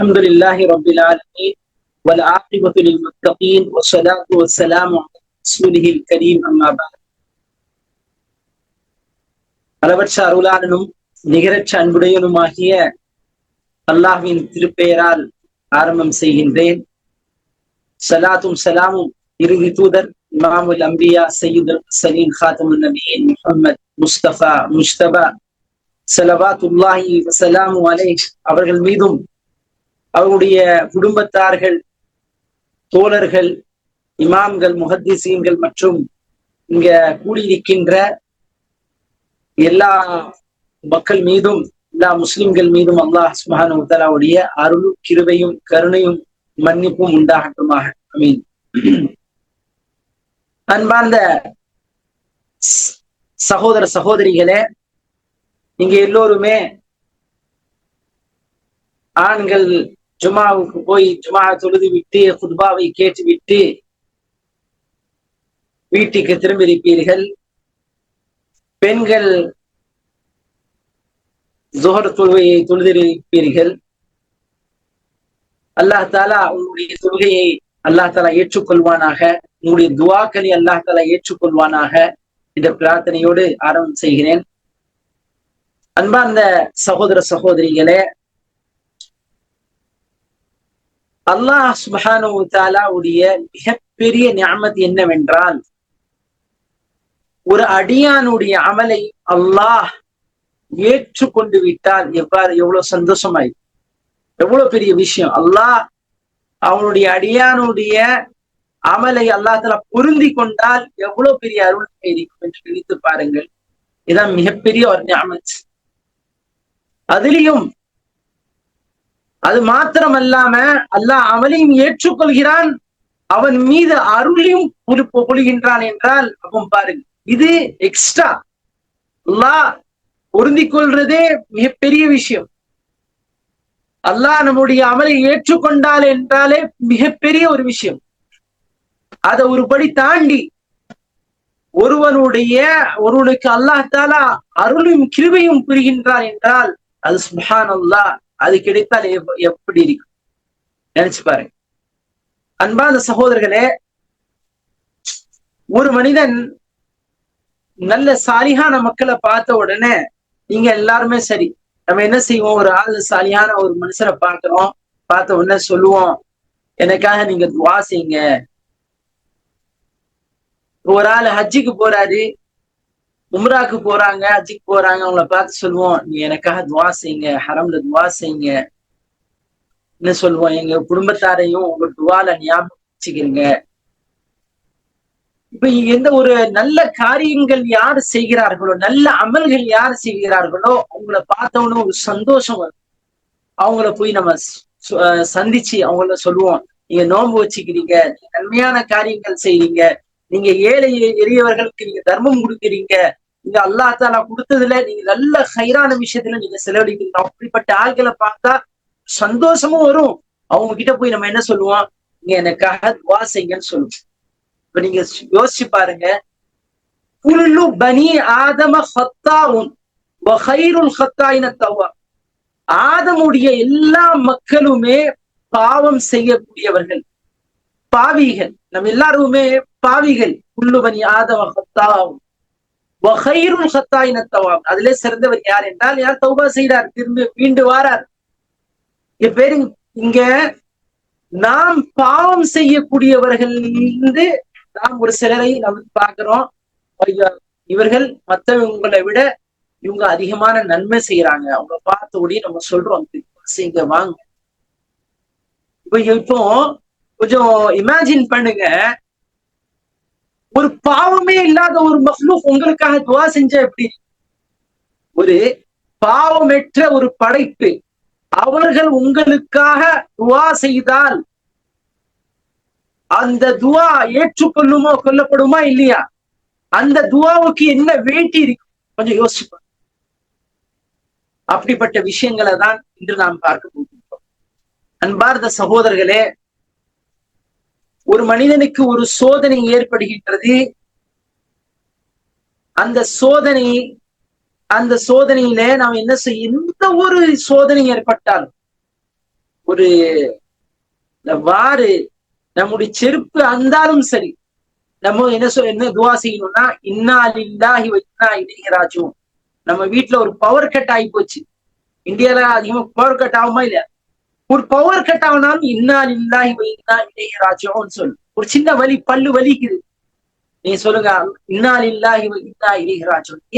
الحمد لله رب العالمين والعاقبة للمتقين والصلاة والسلام على رسوله الكريم أما بعد அளவற்ற அருளாளனும் நிகரற்ற அன்புடையனுமாகிய அல்லாஹ்வின் திருப்பெயரால் ஆரம்பம் செய்கின்றேன் சலாத்தும் சலாமும் இறுதி தூதர் இமாமுல் அம்பியா சையீதுல் சலீம் ஹாத்தமுல் நபியின் முஹம்மத் முஸ்தபா முஸ்தபா சலவாத்துல்லாஹி வசலாமு அலைஹ் அவர்கள் மீதும் அவருடைய குடும்பத்தார்கள் தோழர்கள் இமாம்கள் முஹத்திசீன்கள் மற்றும் இங்க கூடியிருக்கின்ற எல்லா மக்கள் மீதும் எல்லா முஸ்லிம்கள் மீதும் அல்லாஹ் சுபஹானு உத்தலாவுடைய அருளும் கிருபையும் கருணையும் மன்னிப்பும் உண்டாகட்டுமாக. அமீன். அன்பார்ந்த சகோதர சகோதரிகளே இங்க எல்லோருமே ஆண்கள் ஜுமாவுக்கு போய் ஜுமா தொழுது விட்டு குத்பாவை கேட்டு விட்டு வீட்டுக்கு திரும்பியிருப்பீர்கள். பெண்கள் ஜோஹர் தொழுகையை தொழுதிருப்பீர்கள். அல்லாஹ் தாலா உங்களுடைய தொழுகையை அல்லாஹ் தாலா ஏற்றுக்கொள்வானாக. உங்களுடைய துவாக்களை அல்லாஹ் தாலா ஏற்றுக்கொள்வானாக. என்ற பிரார்த்தனையோடு ஆரம்பம் செய்கிறேன். அன்பார்ந்த சகோதர சகோதரிகளே அல்லாஹ் சுபஹானு தாலாவுடைய மிகப்பெரிய ஞாமத் என்னவென்றால் ஒரு அடியானுடைய அமலை அல்லாஹ் ஏற்றுக்கொண்டு விட்டால் எவ்வாறு? எவ்வளவு சந்தோஷமாய் எவ்வளவு பெரிய விஷயம். அல்லாஹ் அவனுடைய அடியானுடைய அமலை அல்லாஹ் பொருந்தி கொண்டால் எவ்வளவு பெரிய அருள் இருக்கும் என்று நினைத்து பாருங்கள். இதான் மிகப்பெரிய ஒரு ஞாபகம் அதுலயும் அது மாத்திரமல்லாம அல்லாஹ் அவனையும் ஏற்றுக்கொள்கிறான். அவன் மீது அருளையும் பொழு- பொழிகின்றான் என்றால் அப்போ பாருங்க இது எக்ஸ்ட்ரா அல்லாஹ் பொருந்திக் கொள்றதே மிகப்பெரிய விஷயம். அல்லாஹ் நம்முடைய அமலை ஏற்றுக்கொண்டால் என்றாலே மிகப்பெரிய ஒரு விஷயம். அதை ஒருபடி தாண்டி ஒருவனுடைய ஒருவனுக்கு அல்லாஹ் தாலா அருளும் கிருபையும் புரிகின்றான் என்றால் அது சுஹான் அல்லாஹ் அது கிடைத்தால் எப்படி இருக்கும் நினைச்சு பாருங்க. அன்பான சகோதரர்களே ஒரு மனிதன் நல்ல சாலியான மக்களை பார்த்த உடனே நீங்க எல்லாருமே சரி. நம்ம என்ன செய்வோம்? ஒரு ஆள் சாலியான ஒரு மனுஷனை பார்க்கிறோம். பார்த்த உடனே சொல்லுவோம் எனக்காக நீங்க துவா செய்யுங்க. ஒரு ஆள் ஹஜ்ஜுக்கு போறாரு. உம்ராக்கு போறாங்க ஹஜ்ஜுக்கு போறாங்க அவங்கள பார்த்து சொல்லுவோம் நீ எனக்காக துவா செய்யுங்க ஹரம்ல துவா செய்யுங்க. என்ன சொல்லுவோம்? எங்க குடும்பத்தாரையும் உங்க துவால ஞாபகம் வச்சுக்கிறீங்க இப்ப எந்த ஒரு நல்ல காரியங்கள் யார் செய்கிறார்களோ நல்ல அமல்கள் யார் செய்கிறார்களோ அவங்கள பார்த்தவனும் ஒரு சந்தோஷம் வரும். அவங்கள போய் நம்ம சந்திச்சு அவங்கள சொல்லுவோம். நீங்க நோன்பு வச்சுக்கிறீங்க நீங்க நன்மையான காரியங்கள் செய்றீங்க நீங்க ஏழை எளியவர்களுக்கு நீங்க தர்மம் கொடுக்குறீங்க நீங்க அல்லாஹ் தாலா கொடுத்ததுல நீங்க நல்ல ஹைரான விஷயத்துல நீங்க செலவழிக்கிறீங்க அப்படிப்பட்ட ஆள்களை பார்த்தா சந்தோஷமும் வரும். அவங்க கிட்ட போய் நம்ம என்ன சொல்லுவோம்? நீங்க எனக்காக துவா செய்யுங்கன்னு சொல்லுவோம். இப்ப நீங்க யோசிச்சு பாருங்க. குல்லு பனி ஆதம ஹத்தாவும் வஹைருல் ஆதமுடைய எல்லா மக்களுமே பாவம் செய்யக்கூடியவர்கள். பாவிகள். நம்ம எல்லாருமே பாவிகள். குல்லு பனி ஆதம ஹத்தாவும் வகைரும் சத்தா இனத்தவாம் அதிலே சிறந்தவர் யார் என்றால் யார் தௌபா செய்கிறார் திரும்பி மீண்டு வாரார். என் பேரு இங்க நாம் பாவம் செய்யக்கூடியவர்கள் இருந்து நாம் ஒரு சிலரை நம்ம பார்க்கிறோம். இவர்கள் மற்றவங்களை விட இவங்க அதிகமான நன்மை செய்யறாங்க அவங்க பார்த்த உடனே நம்ம சொல்றோம் செய்யுங்க வாங்க. இப்போ இப்போ கொஞ்சம் இமேஜின் பண்ணுங்க. ஒரு பாவமே இல்லாத ஒரு மஃப்லூக் உங்களுக்காக துவா செஞ்ச எப்படி? ஒரு பாவமற்ற ஒரு படைப்பு அவர்கள் உங்களுக்காக துவா செய்தால் அந்த துவா ஏற்றுக்கொள்ளுமோ கொல்லப்படுமா இல்லையா? அந்த துவாவுக்கு என்ன வேட்டி இருக்கு? கொஞ்சம் யோசிப்பா அப்படிப்பட்ட விஷயங்களை தான் இன்று நாம் பார்க்க போகின்றோம். அன்பார்ந்த சகோதரர்களே ஒரு மனிதனுக்கு ஒரு சோதனை ஏற்படுகின்றது. அந்த சோதனை அந்த சோதனையில நாம் என்ன செய்ய எந்த ஒரு சோதனை ஏற்பட்டாலும் ஒரு வாறு நம்முடைய செருப்பு அந்தாலும் சரி நம்ம என்ன சொல் என்ன துவா செய்யணும்னா இன்னாலில்லாஹி இன்னா நம்ம வீட்டுல ஒரு பவர் கட் ஆகி போச்சு. இந்தியால அதிகமா பவர் கட் ஆகுமா இல்லையா? ஒரு பவர் கட் ஆனாலும் இன்னா லில்லாஹி வ இன்னா சொல்லு ஒரு சின்ன வலி பல்லு வலிக்குது. நீ சொல்லுங்க இன்னா இல்லா வ இன்னா இலைஹி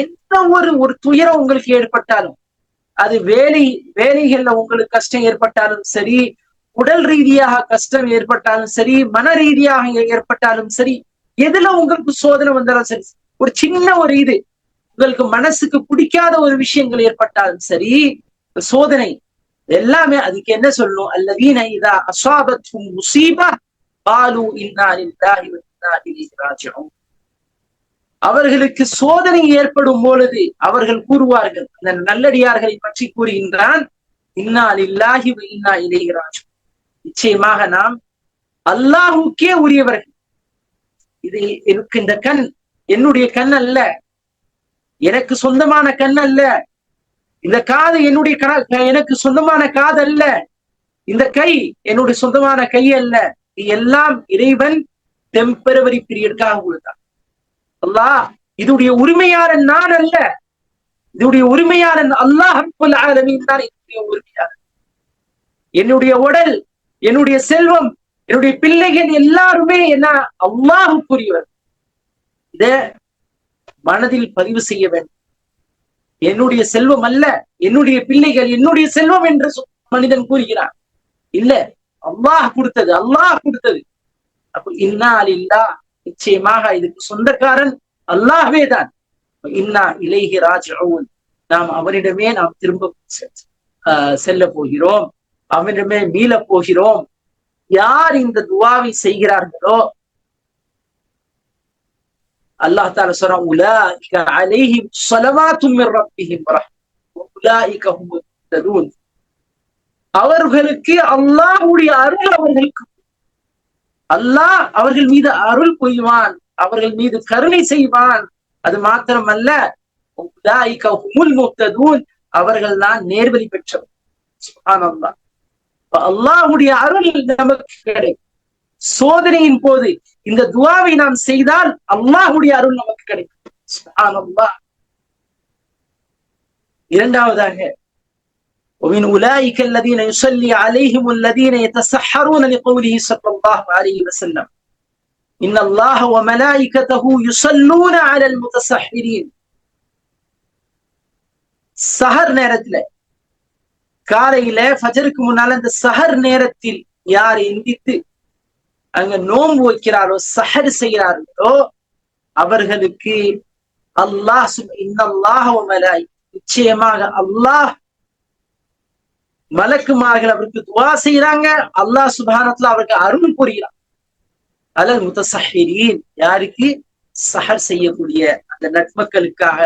எந்த ஒரு ஒரு துயரம் உங்களுக்கு ஏற்பட்டாலும் அது வேலை வேலைகள்ல உங்களுக்கு கஷ்டம் ஏற்பட்டாலும் சரி உடல் ரீதியாக கஷ்டம் ஏற்பட்டாலும் சரி மன ரீதியாக ஏற்பட்டாலும் சரி எதுல உங்களுக்கு சோதனை வந்தாலும் சரி ஒரு சின்ன ஒரு இது உங்களுக்கு மனசுக்கு பிடிக்காத ஒரு விஷயங்கள் ஏற்பட்டாலும் சரி சோதனை எல்லாமே அதுக்கு என்ன சொல்லணும் அல்லதீன இதா அசாபத்தும் முசீபா பாலு இன்னா அவர்களுக்கு சோதனை ஏற்படும் பொழுது அவர்கள் கூறுவார்கள் அந்த நல்லடியார்களை பற்றி கூறுகின்றான் இன்னால் லில்லாஹி இன்னா இலைஹி நிச்சயமாக நாம் அல்லாஹுக்கே உரியவர்கள். இது எனக்கு இந்த கண் என்னுடைய கண் அல்ல எனக்கு சொந்தமான கண் அல்ல இந்த காது என்னுடைய எனக்கு சொந்தமான காது அல்ல. இந்த கை என்னுடைய சொந்தமான கை அல்ல. எல்லாம் இறைவன் டெம்பரவரி பீரியடுக்காக கொடுத்தான். அல்லாஹ் இதுடைய உரிமையாளன் நான் அல்ல. இதுடைய உரிமையாளன் அல்லாஹ் ஆலமீன் தான் என்னுடைய உரிமையாளன் என்னுடைய உடல் என்னுடைய செல்வம் என்னுடைய பிள்ளைகள் எல்லாருமே என்ன அல்லாஹுக்குரியவர். இத மனதில் பதிவு செய்ய வேண்டும். என்னுடைய செல்வம் அல்ல என்னுடைய பிள்ளைகள் என்னுடைய செல்வம் என்று மனிதன் கூறுகிறான். இல்ல அல்லாஹ் கொடுத்தது அல்லாஹ் கொடுத்தது. அப்ப இன்னால் இல்லா நிச்சயமாக இதுக்கு சொந்தக்காரன் அல்லாஹ்வே தான். இன்னா இலைஹி ராஜ்ஊன் நாம் அவனிடமே நாம் திரும்ப செல்ல போகிறோம் அவனிடமே மீள போகிறோம். யார் இந்த துவாவை செய்கிறார்களோ அல்லாஹ் தால சொல்றான் உலாஇக அலைஹிம் சலவாத்தும் மிர் ரப்பிஹிம் உலாஇக ஹும் அவர்களுக்கு அல்லாஹ்வுடைய அருள் அவர்களுக்கு. அல்லாஹ் அவர்கள் மீது அருள் புரிவான் அவர்கள் மீது கருணை செய்வான். அது மாத்திரமல்ல உலாஇக ஹுமுல் முஹ்ததூன். அவர்கள் தான் நேர்வழி பெற்றவர். சுப்ஹானல்லாஹ். அல்லாஹுடைய அருள் நமக்கு கிடைக்கும். சோதனையின் போது இந்த துவாவை நாம் செய்தால் அல்லாஹுடைய அருள் நமக்கு கிடைக்கும் இரண்டாவதாக ومن أولئك الذين يصلي عليهم الذين يتسحرون لقوله صلى الله عليه وسلم إن الله وملائكته يصلون على المتسحرين சஹர் நேரத்துல காலையில ஃபஜருக்கு முன்னால இந்த சஹர் நேரத்தில் யார் எந்தித்து அங்க நோன்பு வைக்கிறாரோ சஹர் செய்கிறார்களோ அவர்களுக்கு அல்லாஹ் இன்னல்லாஹ் நிச்சயமாக அல்லாஹ் மலக்குமார்கள் அவருக்கு துவா செய்யறாங்க அல்லாஹ் சுபானத்துல அவருக்கு அருள் புரிகிறான் அலல் முத்தசஹிரீன் யாருக்கு? சஹர் செய்யக்கூடிய அந்த நட்மக்களுக்காக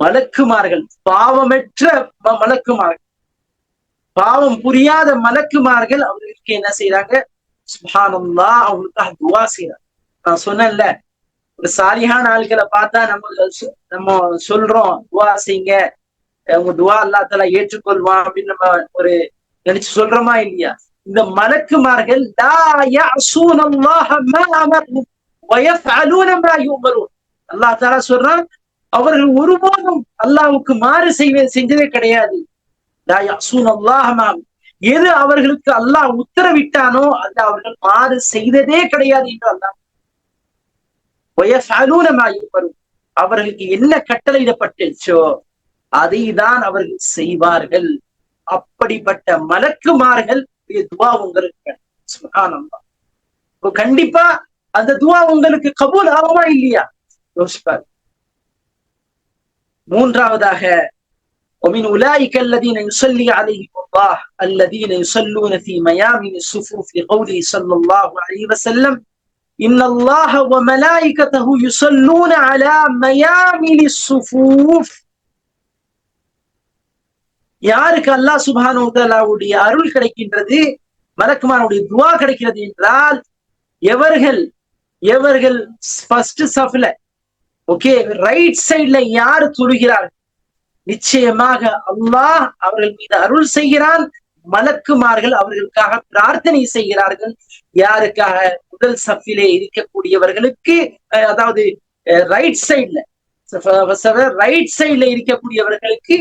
மலக்குமார்கள் பாவமற்ற மலக்குமார்கள். பாவம் புரியாத மலக்குமார்கள் அவர்களுக்கு என்ன செய்யறாங்க சுபானம்லா அவங்களுக்காக துவா செய்யறாங்க நான் சொன்னேன்ல ஒரு சாலியான ஆள்களை பார்த்தா நம்ம நம்ம சொல்றோம் துவா செய்யுங்க. உங்க துவா அல்லாத்தால ஏற்றுக்கொள்வான் அப்படின்னு நம்ம ஒரு நினைச்சு சொல்றோமா இல்லையா? இந்த மலக்குமார்கள் அல்லா தாலா சொல்றான் அவர்கள் ஒருபோதும் அல்லாவுக்கு மாறு செய்வே செஞ்சதே கிடையாது. எது அவர்களுக்கு அல்லாஹ் உத்தரவிட்டானோ அது அவர்கள் மாறு செய்ததே கிடையாது என்று அல்லாஹ் வரும் அவர்களுக்கு என்ன கட்டளையிடப்பட்டுச்சோ அதை தான் அவர்கள் செய்வார்கள். அப்படிப்பட்ட மலக்குமார்கள் துவா உங்களுக்கு கண்டிப்பா அந்த துவா உங்களுக்கு கபூல் ஆகுமா இல்லையா? யோசிப்பார். மூன்றாவதாக ومن أولئك الذين يصلي عليهم الله الذين يصلون في ميامن الصفوف لقوله صلى الله عليه وسلم إن الله وملائكته يصلون على ميامن الصفوف யாருக்கு அல்லாஹ் சுபானுடைய அருள் கிடைக்கின்றது மலக்குமானுடைய துவா கிடைக்கிறது என்றால் எவர்கள் எவர்கள் ஃபர்ஸ்ட் சஃப்ல ஓகே ரைட் சைட்ல யார் தொழுகிறார் நிச்சயமாக அல்லாஹ் அவர்கள் மீது அருள் செய்கிறான். மலக்குமார்கள் அவர்களுக்காக பிரார்த்தனை செய்கிறார்கள். யாருக்காக? முதல் சஃபிலே இருக்கக்கூடியவர்களுக்கு அதாவது ரைட் சைட்ல ரைட் சைட்ல இருக்கக்கூடியவர்களுக்கு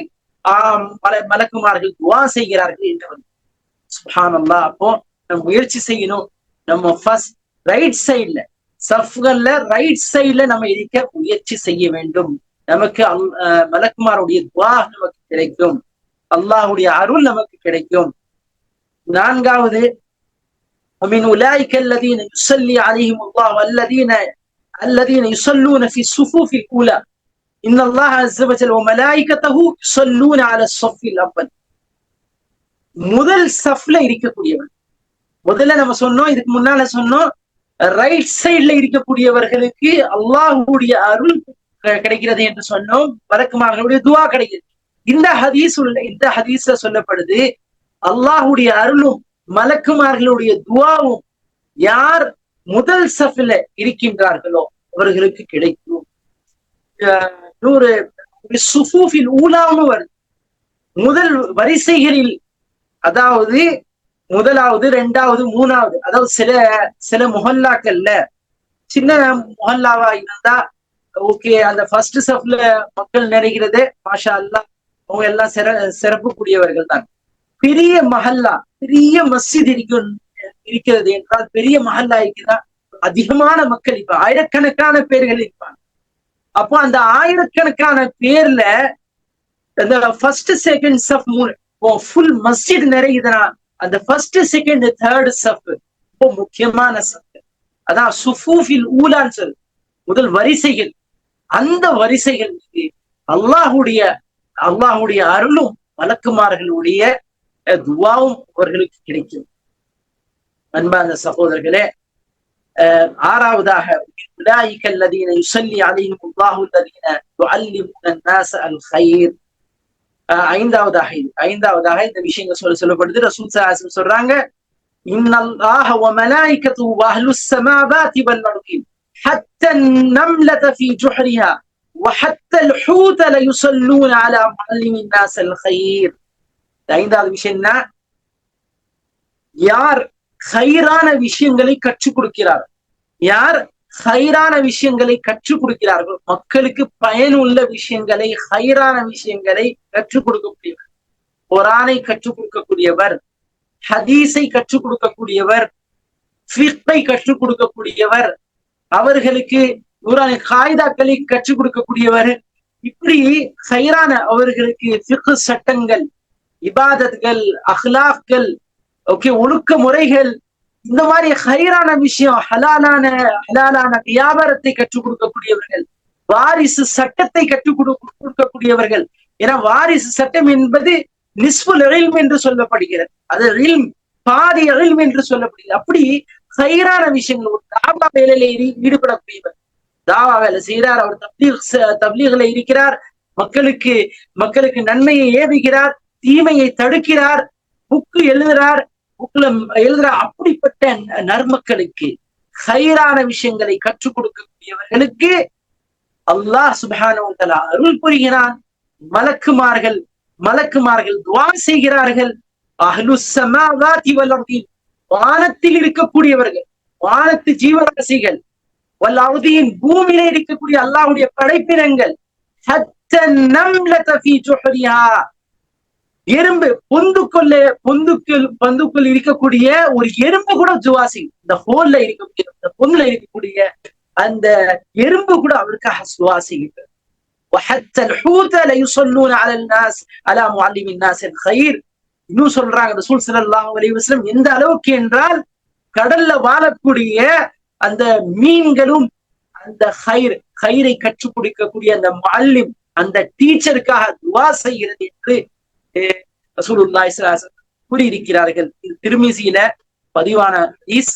ஆஹ் மல மலக்குமார்கள் துவா செய்கிறார்கள் என்று சுஹான் அப்போ நம்ம முயற்சி செய்யணும். நம்ம ஃபர்ஸ்ட் ரைட் சைட்ல சஃப்கள்ல ரைட் சைட்ல நம்ம இருக்க முயற்சி செய்ய வேண்டும். நமக்கு அல் மலக்குமாருடைய துவா நமக்கு கிடைக்கும் அல்லாஹுடைய அருள் நமக்கு கிடைக்கும் நான்காவது ومن أولئك الذين يصلي عليهم الله والذين الذين يصلون في الصفوف الأولى إن الله عز وجل وملائكته يصلون على الصف الأول முதல் சஃப்ல இருக்கக்கூடியவன் முதல்ல நம்ம சொன்னோம் இதுக்கு முன்னால சொன்னோம் ரைட் சைட்ல இருக்கக்கூடியவர்களுக்கு அல்லாஹுடைய அருள் கிடைக்கிறது என்று சொன்னோம். வழக்கமார்களுடைய துவா கிடைக்கிறது. இந்த ஹதீஸ் உள்ள இந்த ஹதீஸ சொல்லப்படுது அல்லாஹுடைய அருளும் மலக்குமார்களுடைய துவாவும் யார் முதல் சஃபில இருக்கின்றார்களோ அவர்களுக்கு கிடைக்கும். நூறு சுஃபூஃபில் ஊலாவும் வருது. முதல் வரிசைகளில் அதாவது முதலாவது ரெண்டாவது மூணாவது அதாவது சில சில முகல்லாக்கள்ல சின்ன முகல்லாவா இருந்தா ஓகே அந்த ஃபர்ஸ்ட் சஃப்ல மக்கள் நினைக்கிறது மாஷா அல்லா அவங்க எல்லாம் சிற சிறப்புக்குரியவர்கள் தான் பெரிய மஹல்லா பெரிய மஸ்ஜித் இருக்கும் இருக்கிறது என்றால் பெரிய மஹல்லா இருக்குதா அதிகமான மக்கள் இப்ப ஆயிரக்கணக்கான பேர்கள் இருப்பாங்க. அப்போ அந்த ஆயிரக்கணக்கான பேர்ல அந்த ஃபர்ஸ்ட் செகண்ட் சப் ஃபுல் மஸ்ஜித் நிறையுதுன்னா அந்த ஃபர்ஸ்ட் செகண்ட் தேர்ட் சஃப் ரொம்ப முக்கியமான சஃப் அதான் சுஃபூஃபில் ஊலான்னு சொல்லு முதல் வரிசைகள் அந்த வரிசைகள் மீது அல்லாஹுடைய அல்லாஹுடைய அருளும் வழக்குமார்களுடைய துவாவும் அவர்களுக்கு கிடைக்கும். அன்பான சகோதரர்களே ஆறாவதாக ஐந்தாவதாக ஐந்தாவதாக இந்த விஷயங்கள் சொல்ல சொல்லப்படுது. ரசூல் சாஹிப் சொல்றாங்க இன்னல்லாஹ வ மலாயிகத்து வஹ்லுஸ் சமாவாதி வல் அர்தின் حتى النملة في جحرها وحتى الحوت ليصلون على معلم الناس الخير ஐந்தாவது விஷயம்னா யார் ஹைரான விஷயங்களை கற்றுக் கொடுக்கிறார் யார் ஹைரான விஷயங்களை கற்றுக் கொடுக்கிறார்கள் மக்களுக்கு பயனுள்ள விஷயங்களை ஹைரான விஷயங்களை கற்றுக் கொடுக்கக்கூடியவர் குரானை கற்றுக் கொடுக்கக்கூடியவர் ஹதீஸை கற்றுக் கொடுக்கக்கூடியவர் ஃபிக்கை கற்றுக் கொடுக்கக்கூடியவர் அவர்களுக்கு நூறான காய்தாக்களை கற்றுக் கொடுக்கக்கூடியவர். இப்படி சைரான அவர்களுக்கு ஃபிக்கு சட்டங்கள் இபாதத்கள் அஹ்லாஃப்கள் ஓகே ஒழுக்க முறைகள் இந்த மாதிரி ஹைரான விஷயம் ஹலாலான ஹலாலான வியாபாரத்தை கற்றுக் கொடுக்கக்கூடியவர்கள் வாரிசு சட்டத்தை கற்றுக் கொடுக்கக்கூடியவர்கள். ஏன்னா வாரிசு சட்டம் என்பது நிஸ்புல் எழில்ம் என்று சொல்லப்படுகிறது. அது எழில்ம் பாதி எழில்ம் என்று சொல்லப்படுகிறது. அப்படி ஹைரான விஷயங்கள் ஒரு தாபா வேலையில ஈடுபடக்கூடியவர். தாவா வேலை செய்கிறார். அவர் தப்லீக் தப்லீகளை இருக்கிறார். மக்களுக்கு மக்களுக்கு நன்மையை ஏவுகிறார். தீமையை தடுக்கிறார். புக்கு எழுதுறார். புக்ல எழுதுற அப்படிப்பட்ட நர்மக்களுக்கு ஹைரான விஷயங்களை கற்றுக் கொடுக்கக்கூடியவர்களுக்கு அல்லாஹ் சுபான அருள் புரிகிறான். மலக்குமார்கள் மலக்குமார்கள் துவா செய்கிறார்கள். அஹ்லு சமாவாதி வளர்த்தி வானத்தில் இருக்கக்கூடியவர்கள் வானத்து ஜீவராசிகள் வல்லாவுதியின் பூமியில இருக்கக்கூடிய அல்லாஹுடைய படைப்பினங்கள் எறும்பு பொந்துக்குள்ள பொந்துக்குள் பொந்துக்குள் இருக்கக்கூடிய ஒரு எறும்பு கூட ஜுவாசி இந்த ஹோல்ல இருக்கக்கூடிய இந்த பொந்துல இருக்கக்கூடிய அந்த எறும்பு கூட அவருக்காக சுவாசிக்கிறது وحتى الحوت لا يصلون على الناس على معلم الناس الخير இன்னும் சொல்றாங்க ரசூல் ஸல்லல்லாஹு அலைஹி வஸல்லம் எந்த அளவுக்கு என்றால் கடல்ல வாழக்கூடிய அந்த மீன்களும் அந்த ஹைர் ஹைரை கற்றுக் கொடுக்கக்கூடிய அந்த மல்லிம் அந்த டீச்சருக்காக துவா செய்கிறது என்று ரசூலுல்லாஹி கூறியிருக்கிறார்கள் இது திருமிசியில பதிவான ஹதீஸ்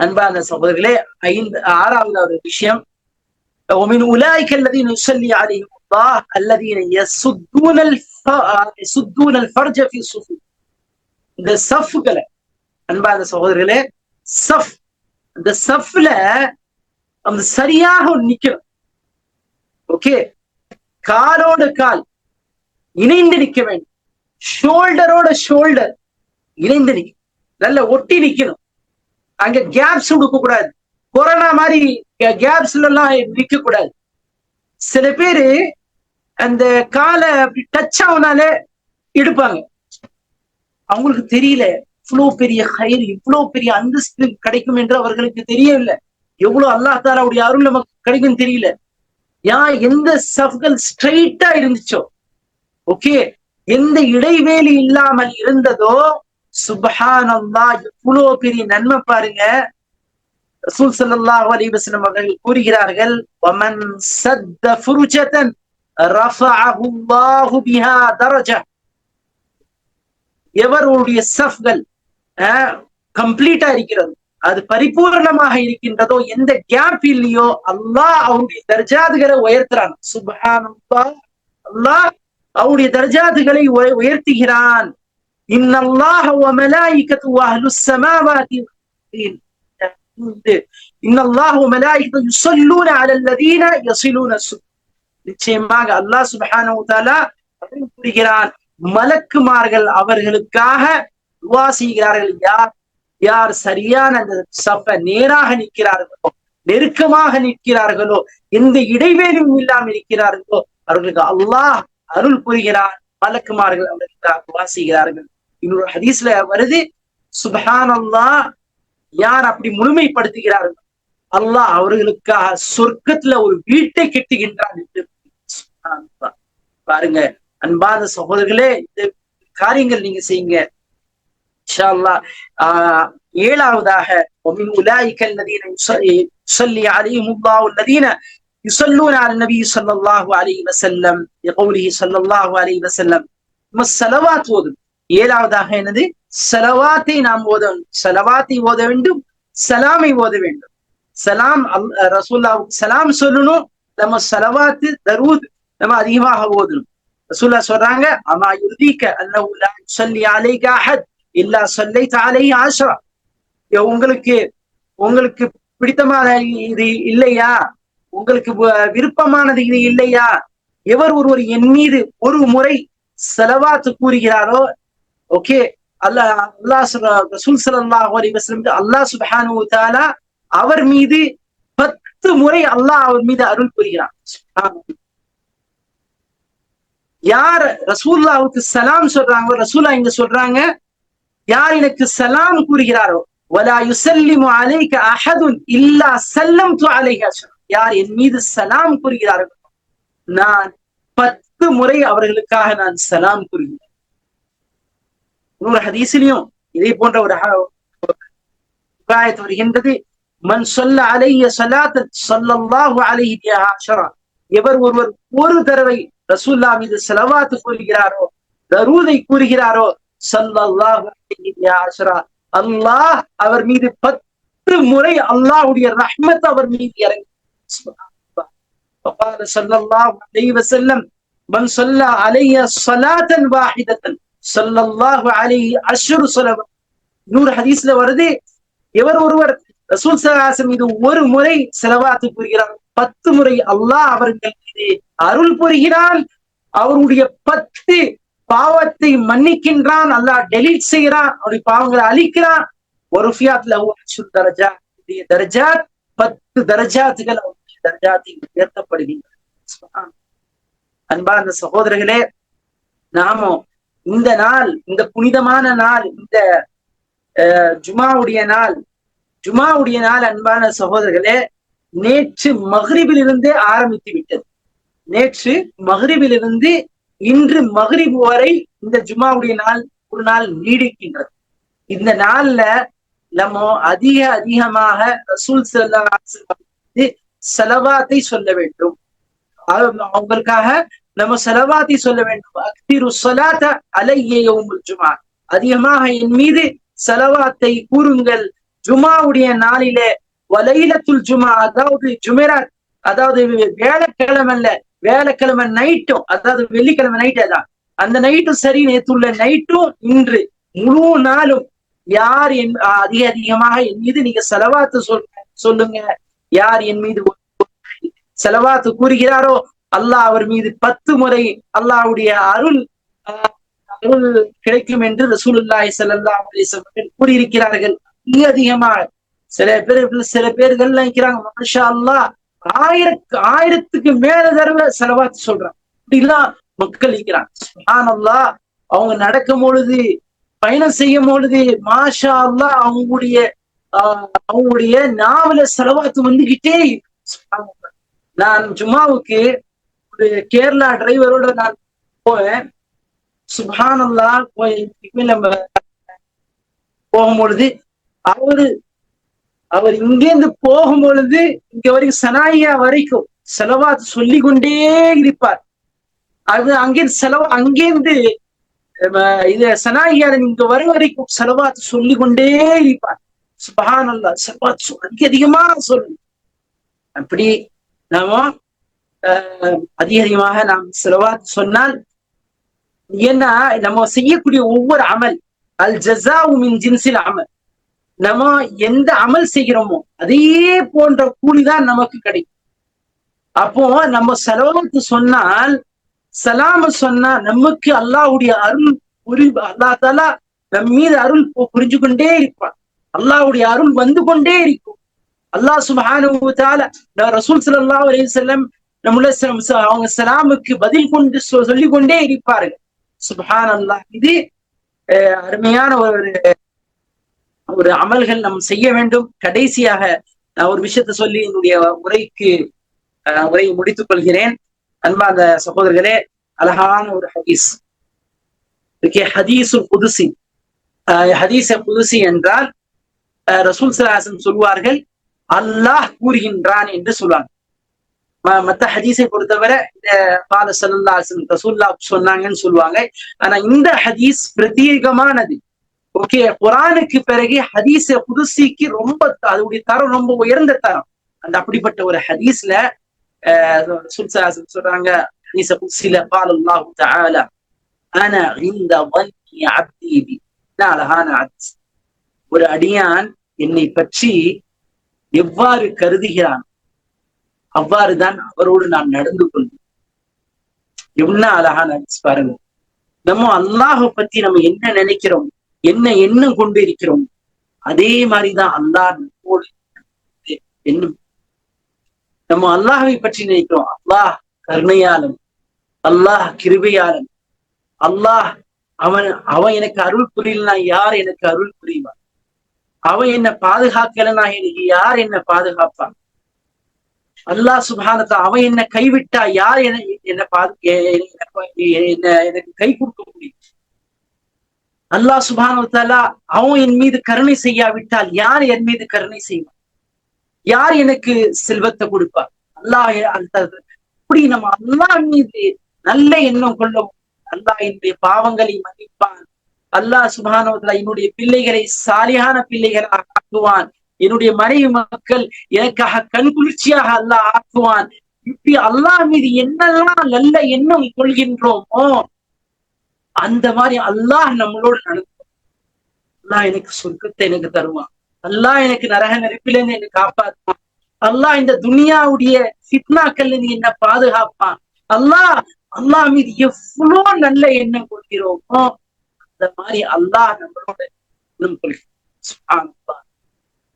அன்பான சகோதரர்களே ஐந்து ஆறாவது ஒரு விஷயம் ومن أولئك الذين يصلي عليهم الله الذين يسدون இந்த சஃப்களை அன்பாத சகோதரர்களே சஃப் இந்த சஃப்ல அந்த சரியாக நிக்கணும். ஓகே? காலோட கால் இணைந்து நிக்க வேண்டும். ஷோல்டரோட ஷோல்டர் இணைந்து நிக்க நல்ல ஒட்டி நிக்கணும். அங்க கேப்ஸ் கொடுக்க கூடாது. கொரோனா மாதிரி கேப்ஸ்ல எல்லாம் நிக்க கூடாது. சில பேரு அந்த காலை அப்படி டச் ஆகுனாலே எடுப்பாங்க. அவங்களுக்கு தெரியல இவ்வளவு பெரிய கயிறு இவ்வளவு பெரிய அந்தஸ்து கிடைக்கும் என்று அவர்களுக்கு தெரியவில்லை. எவ்வளவு அல்லா தாலாவுடைய அருள் நமக்கு கிடைக்கும் தெரியல. ஏன் எந்த சஃப்கள் ஸ்ட்ரைட்டா இருந்துச்சோ ஓகே எந்த இடைவேளி இல்லாமல் இருந்ததோ சுபஹான் இவ்வளவு பெரிய நன்மை பாருங்க. ரசூல் சல்லாஹ் அலைஹி அவர்கள் கூறுகிறார்கள் ரஃபஅஹு அல்லாஹு பிஹா தரஜா. எவருடைய சஃப்கள் கம்ப்ளீட்டா இருக்கிறது அது பரிபூர்ணமாக இருக்கின்றதோ எந்த கேப் இல்லையோ அல்லாஹ் அவருடைய தர்ஜாதுகளை உயர்த்துறான். சுபஹானல்லா அல்லாஹ் அவருடைய தர்ஜாதுகளை உயர்த்துகிறான். இன்னல்லாஹ் வ மலாயிகத்து அஹ்லுஸ் ஸமாவாதி இன்னல்லாஹ் வ மலாயிகத்து யுஸல்லூன அலல்லதீன யஸிலூன யஸிலூன நிச்சயமாக அல்லாஹ் சுப்ஹானஹு கூறுகிறான் மலக்குமார்கள் அவர்களுக்காக துவா செய்கிறார்கள். யார்? யார் சரியான அந்த சப்ப நேராக நிற்கிறார்களோ நெருக்கமாக நிற்கிறார்களோ எந்த இடைவேளும் இல்லாமல் இருக்கிறார்களோ அவர்களுக்கு அல்லாஹ் அருள் புரிகிறார் மலக்குமார்கள் அவர்களுக்காக துவா செய்கிறார்கள். இன்னொரு ஹதீஸ்ல வருது சுபஹான் அல்லாஹ் யார் அப்படி முழுமைப்படுத்துகிறார்கள் அல்லாஹ் அவர்களுக்காக சொர்க்கத்துல ஒரு வீட்டை கெட்டுகின்றான் என்று. பாருங்க அன்பான சகோதரர்களே இந்த காரியங்கள் நீங்க செய்யுங்க ஏழாவதாக ومن أولئك الذين يصلي عليهم الله الذين يصلون على النبي صلى الله عليه وسلم لقوله صلى الله عليه وسلم நம்ம செலவாத் ஓதும் ஏழாவதாக என்னது செலவாத்தை நாம் ஓத செலவாத்தை ஓத வேண்டும் சலாமை ஓத வேண்டும் சலாம் ரசூல்லாவுக்கு சலாம் சொல்லணும் நம்ம செலவாத்து தரூத் நம்ம அதிகமாக ஓதணும் ரசூல்லா சொல்றாங்க அமா யுர்தீக்க அன்னஹு லா யுஸல்லி அலைக அஹத் இல்லா ஸல்லைத அலைஹி அஷ்ரா உங்களுக்கு உங்களுக்கு பிடித்தமான இது இல்லையா? உங்களுக்கு விருப்பமானது இது இல்லையா? எவர் ஒருவர் என் மீது ஒரு முறை செலவாத்து கூறுகிறாரோ ஓகே அல்லாஹ் அல்லாஹ் ரசூல் ஸல்லல்லாஹு அலி வஸல்லம் அல்லாஹ் சுபஹானு தாலா அவர் மீது பத்து முறை அல்லாஹ் அவர் மீது அருள் புரிகிறான். யார் ரசூல்லாவுக்கு சலாம் சொல்றாங்க ரசூல்லா இங்க சொல்றாங்க யார் எனக்கு சலாம் கூறுகிறாரோ வலா யுசல்லிமு அலைக அஹதுன் இல்லா சல்லம்து அலைக யார் என் மீது சலாம் கூறுகிறார்கள் நான் பத்து முறை அவர்களுக்காக நான் சலாம் கூறுகிறேன். இன்னொரு ஹதீசிலையும் இதே போன்ற ஒரு ஆயத்து வருகின்றது. மன் சொல்ல அலைய சலாத்த சொல்லல்லாஹு அலைகிறியா எவர் ஒருவர் ஒரு தடவை ரசூல்லா மீது செலவாத்து கூறுகிறாரோ தருதை கூறுகிறாரோ சல்லாஹ் அல்லாஹ் அவர் மீது பத்து முறை அல்லாஹுடைய ரஹ்மத் அவர் மீது இறங்கி. சல்லல்லாஹ் அலைஹி வஸல்லம் மன் சொல்ல அலைய ஸலாத்தன் வாஹிதத்தன். சல்லல்லாஹு அலைஹி அஷ்ரு ஸலவ. நூறு ஹதீஸ்ல வருது எவர் ஒருவர் ரசூல் சலாசம் மீது ஒரு முறை செலவாத்து கூறுகிறார் பத்து முறை அல்லாஹ் அவர்கள் மீது அருள் புரிகிறான். அவருடைய பத்து பாவத்தை மன்னிக்கின்றான். அல்லாஹ் டெலீட் செய்யறான் அவருடைய பாவங்களை அழிக்கிறான். ஒரு ஃபியாத்ல தரஜா தர்ஜா பத்து தர்ஜாத்துகள் அவருடைய தரஜாத்தில் உயர்த்தப்படுகின்றன. அன்பான சகோதரர்களே நாமும் இந்த நாள் இந்த புனிதமான நாள் இந்த ஜுமாவுடைய நாள் ஜுமாவுடைய நாள் அன்பான சகோதரர்களே நேற்று மகரிபிலிருந்தே ஆரம்பித்து விட்டது. நேற்று மகரிபிலிருந்து இன்று மகரிப் வரை இந்த ஜுமாவுடைய நாள் ஒரு நாள் நீடிக்கின்றது. இந்த நாள்ல நம்ம அதிக அதிகமாக ரசூல் ஸல்லல்லாஹு செலவாத்தை சொல்ல வேண்டும். அவங்களுக்காக நம்ம செலவாத்தை சொல்ல வேண்டும். அக்திரு ஸலாத அலையவும் ஜுமா அதிகமாக என் மீது செலவாத்தை கூறுங்கள். ஜுமாவுடைய நாளிலே வலையில ஜுமா அதாவது ஜுமெராத் அதாவது வேலைக்கிழமை இல்ல வேலைக்கிழமை நைட்டும் அதாவது வெள்ளிக்கிழமை நைட் அதான். அந்த நைட்டும் சரி நேத்துள்ள நைட்டும் இன்று முழு நாளும் யார் என் அதிக அதிகமாக என் மீது நீங்க செலவாத்து சொல் சொல்லுங்க. யார் என் மீது செலவாத்து கூறுகிறாரோ அல்லாஹ் அவர் மீது பத்து முறை அல்லாஹ்வுடைய அருள் அருள் கிடைக்கும் என்று ரசூலுல்லாஹி ஸல்லல்லாஹு கூறியிருக்கிறார்கள். அதிக அதிகமாக சில பேர் சில பேர்கள் நினைக்கிறாங்க மாஷா அல்லா ஆயிரக்கு ஆயிரத்துக்கு மேல தடவை செலவாத்து சொல்றாங்க. இப்படிலாம் மக்கள் நிற்கிறாங்க சுப்ஹானல்லாஹ். அவங்க நடக்கும் பொழுது பயணம் செய்யும் பொழுது மாஷா அல்லாஹ் அவங்களுடைய ஆஹ், அவங்களுடைய நாவல செலவாத்து வந்துகிட்டே நான் ஜும்மாவுக்கு ஒரு கேரளா டிரைவரோட நான் போவேன். சுபானல்லா போய் நம்ம போகும்பொழுது அவரு அவர் இங்கேருந்து போகும் பொழுது இங்க வரைக்கும் சனாயா வரைக்கும் செலவாத்து சொல்லி கொண்டே இருப்பார். அது அங்கிருந்து செலவு அங்கேருந்து இது சனாயா இங்க வரும் வரைக்கும் செலவாத்து சொல்லி கொண்டே இருப்பார். சுபஹானல்லா செலவாத்து சொல்~ அதிக அதிகமா சொல்லு. அப்படி நாம அதிக அதிகமாக நாம் செலவாத்து சொன்னால் ஏன்னா நம்ம செய்யக்கூடிய ஒவ்வொரு அமல் அல் ஜசாவும் ஜின்சில் அமல். நம்ம எந்த அமல் செய்கிறோமோ அதே போன்ற கூலிதான் நமக்கு கிடைக்கும். அப்போ நம்ம செலவுக்கு சொன்னால் சலாம சொன்னா நமக்கு அல்லாஹ்வுடைய அருள் புரி அல்லா தாலா நம் மீது அருள் புரிஞ்சு கொண்டே இருப்பான். அல்லாவுடைய அருள் வந்து கொண்டே இருக்கும். அல்லாஹ் சுபானுத்தால ரசூல் ஸல்லல்லாஹு அலி செல்லம் நம்முடைய அவங்க சலாமுக்கு பதில் கொண்டு சொல்லிக்கொண்டே சொல்லிக் கொண்டே இருப்பார்கள் இது அஹ், அருமையான ஒரு ஒரு அமல்கள் நாம் செய்ய வேண்டும். கடைசியாக ஒரு விஷயத்தை சொல்லி என்னுடைய உரைக்கு உரையை முடித்துக் கொள்கிறேன். அன்பார்ந்த சகோதரர்களே அழகான ஒரு ஹதீஸ். ஹதீசு புதுசி ஹதீச அஹ், என்றால் அஹ், ரசூல் சலாசம் சொல்வார்கள் அல்லாஹ் கூறுகின்றான் என்று சொல்வாங்க. மத்த ஹதீஸை பொறுத்தவரை இந்த பால சல்லாசன் ரசூல்லா சொன்னாங்கன்னு சொல்லுவாங்க ஆனா இந்த ஹதீஸ் பிரத்யேகமானது. ஓகே குரானுக்கு பிறகு ஹதீச புதுசிக்கு ரொம்ப அதோடைய தரம் ரொம்ப உயர்ந்த தரம். அந்த அப்படிப்பட்ட ஒரு ஹதீஸ்ல சொல்றாங்க ஹதீஸ புதுசில பால் அல்லாஹு தாலா ஆனா இந்த வன்னி அப்தீபி அழகான ஹதீஸ். ஒரு அடியான் என்னை பற்றி எவ்வாறு கருதுகிறான்? அவ்வாறுதான் அவரோடு நான் நடந்து கொள்வேன். என்ன அழகான ஹதீஸ் பாருங்க. நம்ம அல்லாஹ பத்தி நம்ம என்ன நினைக்கிறோம்? என்ன எண்ணம் கொண்டு இருக்கிறோம்? அதே மாதிரிதான் அல்லாஹ் நம்மோடு எண்ணம் நம்ம அல்லாஹை பற்றி நினைக்கிறோம். அல்லாஹ் கருணையாளன் அல்லாஹ் கிருபையாளன் அல்லாஹ் அவன் அவன் எனக்கு அருள் புரியலனா யார் எனக்கு அருள் புரியுவான் அவன் என்ன பாதுகாக்கலனா எனக்கு யார் என்ன பாதுகாப்பான்? அல்லாஹ் சுபானத்தா அவன் என்ன கைவிட்டா யார் என்ன என்ன பாது என்ன எனக்கு கை கொடுக்க அல்லாஹ் சுபானுத்தாலா அவன் என் மீது கருணை செய்யாவிட்டால் யார் என் மீது கருணை செய்வான்? யார் எனக்கு செல்வத்தை கொடுப்பார்? அல்லாஹ் அப்படி இப்படி நம்ம அல்லாஹ் மீது நல்ல எண்ணம் கொள்ளவும் அல்லாஹ் என்னுடைய பாவங்களை மன்னிப்பான். அல்லாஹ் சுபானுவத்தலா என்னுடைய பிள்ளைகளை சாலியான பிள்ளைகளாக ஆக்குவான். என்னுடைய மனைவி மக்கள் எனக்காக கண்குளிர்ச்சியாக அல்லாஹ் ஆக்குவான். இப்படி அல்லாஹ் மீது என்னெல்லாம் நல்ல எண்ணம் கொள்கின்றோமோ அந்த மாதிரி அல்லாஹ் நம்மளோடு நடக்கும் அல்லாஹ் எனக்கு சொர்க்கத்தை எனக்கு தருவான் அல்லாஹ் எனக்கு நரக நெருப்பிலிருந்து என்னை காப்பாற்றுவான் அல்லாஹ் இந்த துனியாவுடைய ஃபித்னாக்கள்ல இருந்து என்ன பாதுகாப்பான் அல்லாஹ் அல்லாஹ் மீது எவ்வளவு நல்ல எண்ணம் கொள்கிறோமோ அந்த மாதிரி அல்லாஹ் நம்மளோட எண்ணம் கொள்கிறோம்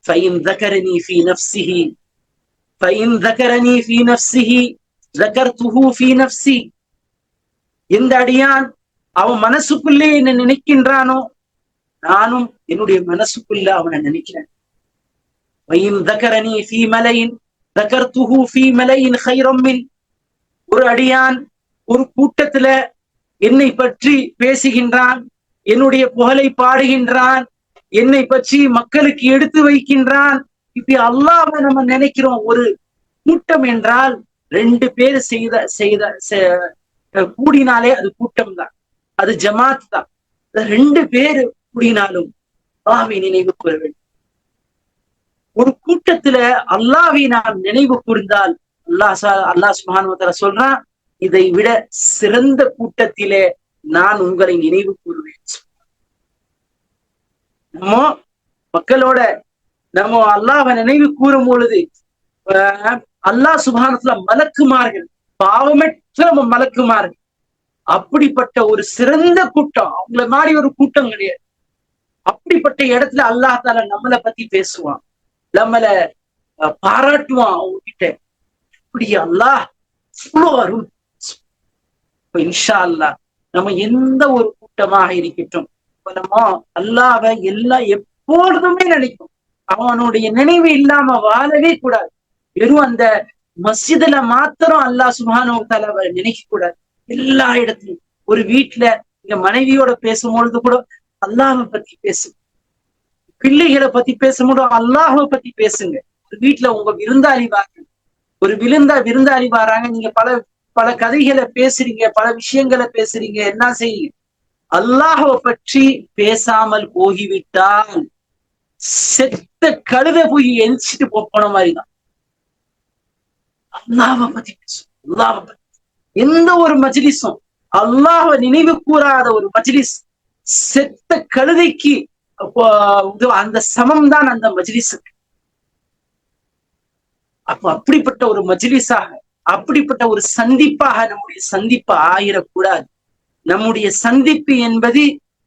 فإن ذكرني في نفسه فإن ذكرني في نفسه ذكرته في نفسي எந்த அடியான் அவன் மனசுக்குள்ளே என்ன நினைக்கின்றானோ நானும் என்னுடைய மனசுக்குள்ள அவனை நினைக்கிறேன். ஃபீ மலையின் தகர்த்துஹு ஃபீ மலையின் ஒரு அடியான் ஒரு கூட்டத்துல என்னை பற்றி பேசுகின்றான் என்னுடைய புகழை பாடுகின்றான் என்னை பற்றி மக்களுக்கு எடுத்து வைக்கின்றான். இப்படி அல்லாஹ்வை நம்ம நினைக்கிறோம். ஒரு கூட்டம் என்றால் ரெண்டு பேர் செய்த செய்த செ- கூடினாலே அது கூட்டம் தான் அது ஜமாத் தான். ரெண்டு பேர் கூடினாலும் அல்லாவை நினைவு கூற வேண்டும். ஒரு கூட்டத்துல அல்லாவை நாம் நினைவு கூர்ந்தால் அல்லாஹ் அல்லாஹ் சுப்ஹானஹு சொல்றான் இதை விட சிறந்த கூட்டத்திலே நான் உங்களை நினைவு கூறுவேன். நம்ம மக்களோட நம்ம அல்லாஹ்வை நினைவு கூறும் பொழுது அல்லாஹ் சுபானத்துல மலக்குமார்கள் பாவமற்ற மலக்குமார்கள் அப்படிப்பட்ட ஒரு சிறந்த கூட்டம். அவங்கள மாதிரி ஒரு கூட்டம் கிடையாது. அப்படிப்பட்ட இடத்துல அல்லாஹ் தால நம்மளை பத்தி பேசுவான். நம்மள பாராட்டுவான் அவங்க கிட்ட இப்படி அல்லாஹ் இவ்வளவு அருள். இப்ப இன்ஷா அல்லாஹ் நம்ம எந்த ஒரு கூட்டமாக இருக்கட்டும். நம்ம அல்லாஹ்வை எல்லாம் எப்பொழுதுமே நினைக்கும் அவனுடைய நினைவு இல்லாம வாழவே கூடாது. வெறும் அந்த மஸ்ஜிதுல மாத்திரம் அல்லாஹ் சுபானு தலாவை நினைக்க கூடாது. எல்லா இடத்துலயும் ஒரு வீட்டுல நீங்க மனைவியோட பேசும்பொழுது கூட அல்லாஹை பத்தி பேசுங்க. பிள்ளைகளை பத்தி பேசும்போது அல்லாஹை பத்தி பேசுங்க. ஒரு வீட்டுல உங்க விருந்தாளி வாங்க. ஒரு விருந்தா விருந்தாளி வராங்க. நீங்க பல பல கதைகளை பேசுறீங்க பல விஷயங்களை பேசுறீங்க. என்ன செய்யுங்க? அல்லாஹ்வை பற்றி பேசாமல் போகிவிட்டால் செத்த கழுத போய் எரிச்சிட்டு போன மாதிரிதான். அல்லாவை பத்தி பேசும் அல்லாவை பத்தி எந்த ஒரு மஜ்லிஸும் அல்லாஹ்வை நினைவு கூறாத ஒரு மஜ்லிஸ் செத்த கழுதைக்கு அந்த சமம் தான் அந்த மஜ்லிஸுக்கு. அப்போ அப்படிப்பட்ட ஒரு மஜ்லிஸாக அப்படிப்பட்ட ஒரு சந்திப்பாக நம்முடைய சந்திப்பு ஆயிடக்கூடாது நம்முடைய சந்திப்பு என்பது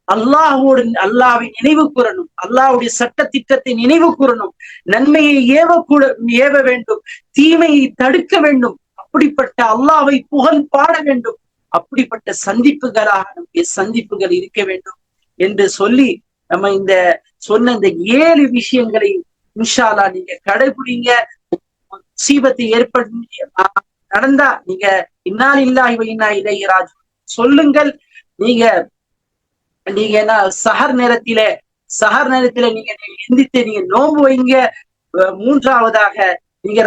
அல்லாஹோடு அல்லாவை நினைவு கூறணும். அல்லாஹ்வுடைய சட்ட திட்டத்தை நினைவு கூறணும். நன்மையை ஏவக்கூட ஏவ வேண்டும். தீமையை தடுக்க வேண்டும். அப்படிப்பட்ட அல்லாவை புகழ் பாட வேண்டும். அப்படிப்பட்ட சந்திப்புகளாக நம்முடைய சந்திப்புகள் இருக்க வேண்டும் என்று சொல்லி நம்ம இந்த சொன்ன இந்த ஏழு விஷயங்களை இன்ஷாலா நீங்க கடைபிடிங்க. சீபத்தை ஏற்படுத்தி நடந்தா நீங்க இன்னால் இல்லாஹி இன்னா இளையராஜ் சொல்லுங்கள். நீங்க நீங்க என்ன சஹர் நேரத்தில சஹர் நேரத்தில நீங்க எந்தித்து நீங்க நோம்பு வைங்க. மூன்றாவதாக நீங்க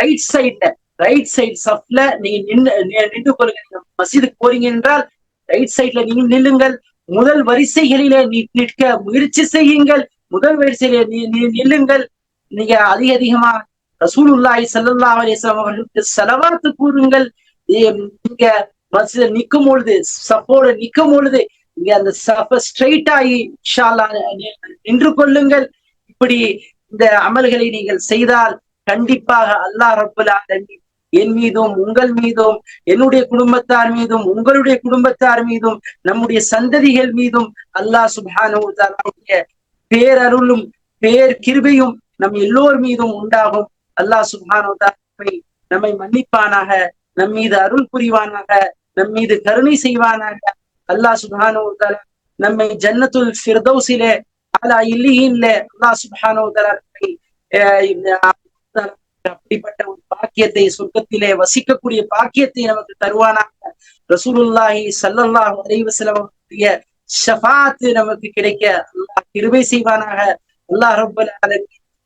ரைட் சைட்ல ரைட் சைடு சஃப்ல நீங்க நின்று நின்று கொள்ளுங்க நீங்க மசீதுக்கு போறீங்க என்றால் ரைட் சைட்ல நீங்க நில்லுங்கள். முதல் வரிசைகளில நீ நிற்க முயற்சி செய்யுங்கள். முதல் வரிசையில நீ நில்லுங்கள். நீங்க அதிக அதிகமா ரசூலுல்லாஹி ஸல்லல்லாஹு அலிஸ்லாம் அவர்களுக்கு செலவாத்து கூறுங்கள். நீங்க மசித நிற்கும் பொழுது சப்போட நிக்கும் பொழுது நீங்க அந்த சப்ப ஸ்ட்ரைட் ஆகி நின்று கொள்ளுங்கள். இப்படி இந்த அமல்களை நீங்கள் செய்தால் கண்டிப்பாக அல்லாஹ் ரப்பல் என் மீதும் உங்கள் மீதும் என்னுடைய குடும்பத்தார் மீதும் உங்களுடைய குடும்பத்தார் மீதும் நம்முடைய சந்ததிகள் மீதும் அல்லாஹ் சுபானுடைய பேரருளும் பேர் கிருபையும் நம் எல்லோர் மீதும் உண்டாகும். அல்லாஹ் சுப்ஹானஹு நம்மை மன்னிப்பானாக நம் மீது அருள் புரிவானாக நம் மீது கருணை செய்வானாக. அல்லாஹ் சுப்ஹானஹு நம்மை ஜன்னத்துல் ஃபிர்தௌசிலே அலா இல்லியின்ல அல்லாஹ் சுப்ஹானஹு அப்படிப்பட்ட ஒரு பாக்கியத்தை சொர்க்கத்திலே வசிக்கக்கூடிய பாக்கியத்தை நமக்கு தருவானாக. ரசூலுல்லாஹி சல்லல்லாஹ் அலைஹி வஸல்லம் ஷஃபாத்து நமக்கு கிடைக்க அல்லாஹ் கிருபை செய்வானாக. அல்லாஹ் ரப்பல்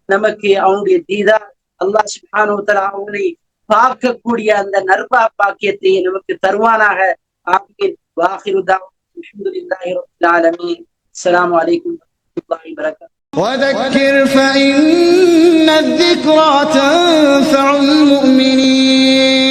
நமக்கு அவனுடைய தீதா அல்லாஹ் சுப்ஹானஹு அவனை பார்க்கக்கூடிய அந்த நர்பா பாக்கியத்தை நமக்கு தருவானாக. ஆமீன். வாஹிரு தாவா அல்ஹம்துலில்லாஹி ரப்பில் ஆலமீன். அஸ்ஸலாமு அலைக்கும் وذكر فإن الذكرى تنفع المؤمنين.